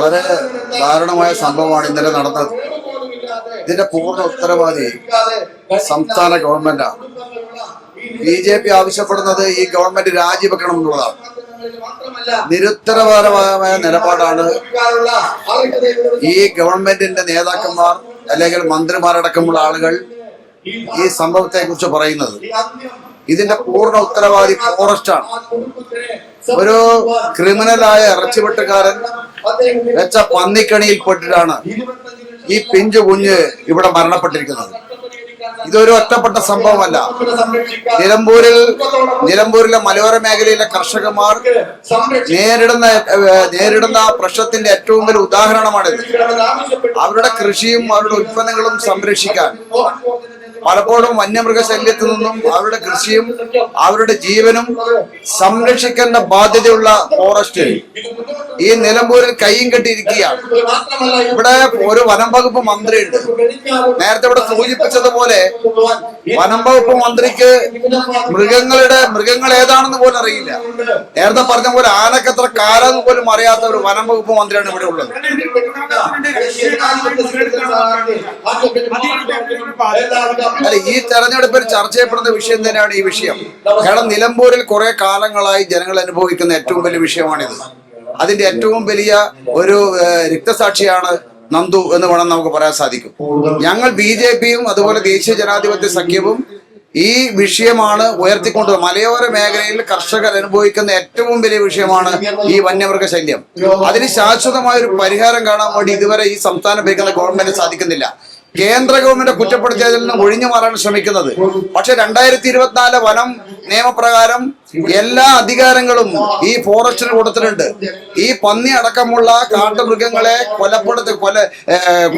വളരെ ദാരുണമായ സംഭവമാണ് ഇന്നലെ നടന്നത്. ഇതിന്റെ പൂർണ ഉത്തരവാദി സംസ്ഥാന ഗവൺമെന്റാണ് ബി ജെ പി ആവശ്യപ്പെടുന്നത് ഈ ഗവൺമെന്റ് രാജിവെക്കണം എന്നുള്ളതാണ് നിരുത്തരപരമായ നിലപാടാണ് ഈ ഗവൺമെന്റിന്റെ നേതാക്കന്മാർ അല്ലെങ്കിൽ മന്ത്രിമാരടക്കമുള്ള ആളുകൾ ഈ സംഭവത്തെ കുറിച്ച് പറയുന്നത്. ഇതിന്റെ പൂർണ ഉത്തരവാദി ഫോറസ്റ്റ് ആണ്. ഒരു ക്രിമിനലായ ഇറച്ചിവെട്ടുകാരൻ വെച്ച പന്നിക്കണിയിൽ പെട്ടിട്ടാണ് ഈ പിഞ്ചു കുഞ്ഞ് ഇവിടെ മരണപ്പെട്ടിരിക്കുന്നത്. ഇതൊരു ഒറ്റപ്പെട്ട സംഭവമല്ല. നിലമ്പൂരിൽ നിലമ്പൂരിലെ മലയോര മേഖലയിലെ കർഷകന്മാർ നേരിടുന്ന നേരിടുന്ന പ്രശ്നത്തിന്റെ ഏറ്റവും വലിയ ഉദാഹരണമാണിത്. അവരുടെ കൃഷിയും അവരുടെ ഉൽപ്പന്നങ്ങളും സംരക്ഷിക്കാൻ പലപ്പോഴും വന്യമൃഗശല്യത്തിൽ നിന്നും അവരുടെ കൃഷിയും അവരുടെ ജീവനും സംരക്ഷിക്കേണ്ട ബാധ്യതയുള്ള ഫോറസ്റ്റ് ഈ നിലമ്പൂരിൽ കൈയും കെട്ടിയിരിക്കുകയാണ് ഇവിടെ ഒരു വനം വകുപ്പ് മന്ത്രിയുണ്ട്. നേരത്തെ ഇവിടെ സൂചിപ്പിച്ചതുപോലെ വനം വകുപ്പ് മന്ത്രിക്ക് മൃഗങ്ങളുടെ മൃഗങ്ങൾ ഏതാണെന്ന് പോലും അറിയില്ല. നേരത്തെ പറഞ്ഞ പോലെ ആനക്കത്ര കാലം പോലും അറിയാത്ത ഒരു വനം വകുപ്പ് മന്ത്രിയാണ് ഇവിടെ ഉള്ളത്. അല്ല ഈ തെരഞ്ഞെടുപ്പിൽ ചർച്ച ചെയ്യപ്പെടുന്ന വിഷയം തന്നെയാണ് ഈ വിഷയം. കാരണം നിലമ്പൂരിൽ കുറെ കാലങ്ങളായി ജനങ്ങൾ അനുഭവിക്കുന്ന ഏറ്റവും വലിയ വിഷയമാണിത്. അതിന്റെ ഏറ്റവും വലിയ ഒരു രക്തസാക്ഷിയാണ് നന്ദു എന്ന് വേണം നമുക്ക് പറയാൻ സാധിക്കും. ഞങ്ങൾ ബി ജെ പിയും അതുപോലെ ദേശീയ ജനാധിപത്യ സഖ്യവും ഈ വിഷയമാണ് ഉയർത്തിക്കൊണ്ട് മലയോര മേഖലയിൽ കർഷകർ അനുഭവിക്കുന്ന ഏറ്റവും വലിയ വിഷയമാണ് ഈ വന്യമൃഗ ശല്യം. അതിന് ശാശ്വതമായ ഒരു പരിഹാരം കാണാൻ വേണ്ടി ഇതുവരെ ഈ സംസ്ഥാനം ഭരിക്കുന്ന ഗവൺമെന്റ് സാധിക്കുന്നില്ല. കേന്ദ്ര ഗവൺമെന്റ് കുറ്റപ്പെടുത്തിയതിൽ നിന്ന് ഒഴിഞ്ഞു മാറാൻ ശ്രമിക്കുന്നത്. പക്ഷെ രണ്ടായിരത്തി ഇരുപത്തിനാല് വനം നിയമപ്രകാരം എല്ലാ അധികാരങ്ങളും ഈ ഫോറസ്റ്റിന് കൊടുത്തിട്ടുണ്ട്. ഈ പന്നി അടക്കമുള്ള കാട്ടുമൃഗങ്ങളെ കൊലപ്പെടുത്ത കൊല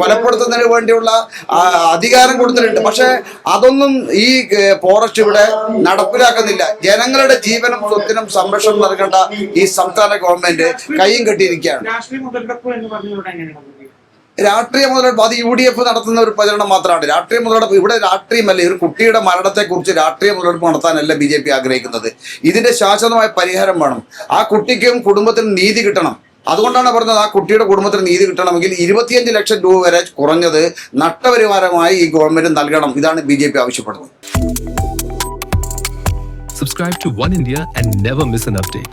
കൊലപ്പെടുത്തുന്നതിന് വേണ്ടിയുള്ള അധികാരം കൊടുത്തിട്ടുണ്ട്. പക്ഷെ അതൊന്നും ഈ ഫോറസ്റ്റ് ഇവിടെ നടപ്പിലാക്കുന്നില്ല. ജനങ്ങളുടെ ജീവനും സ്വത്തിനും സംരക്ഷണം നൽകേണ്ട ഈ സംസ്ഥാന ഗവൺമെന്റ് കൈയും കെട്ടിയിരിക്കുകയാണ്. രാഷ്ട്രീയ മുതലെടുപ്പ് അത് യു ഡി എഫ് നടത്തുന്ന ഒരു പ്രചരണം മാത്രമാണ്. രാഷ്ട്രീയ മുതലെടുപ്പ് ഇവിടെ രാഷ്ട്രീയമല്ല? ഒരു കുട്ടിയുടെ മരണത്തെക്കുറിച്ച് രാഷ്ട്രീയ മുതലെടുപ്പ് നടത്താനല്ല ബി ജെ പി ആഗ്രഹിക്കുന്നത്? ഇതിന്റെ ശാശ്വതമായ പരിഹാരം വേണം. ആ കുട്ടിക്കും കുടുംബത്തിനും നീതി കിട്ടണം. അതുകൊണ്ടാണ് പറഞ്ഞത് ആ കുട്ടിയുടെ കുടുംബത്തിന് നീതി കിട്ടണമെങ്കിൽ ഇരുപത്തിയഞ്ച് ലക്ഷം രൂപ വരെ കുറഞ്ഞത് നഷ്ടപരിഹാരമായി ഈ ഗവൺമെന്റ് നൽകണം. ഇതാണ് ബി ജെ പി ആവശ്യപ്പെടുന്നത്. Subscribe to One India and never miss an update.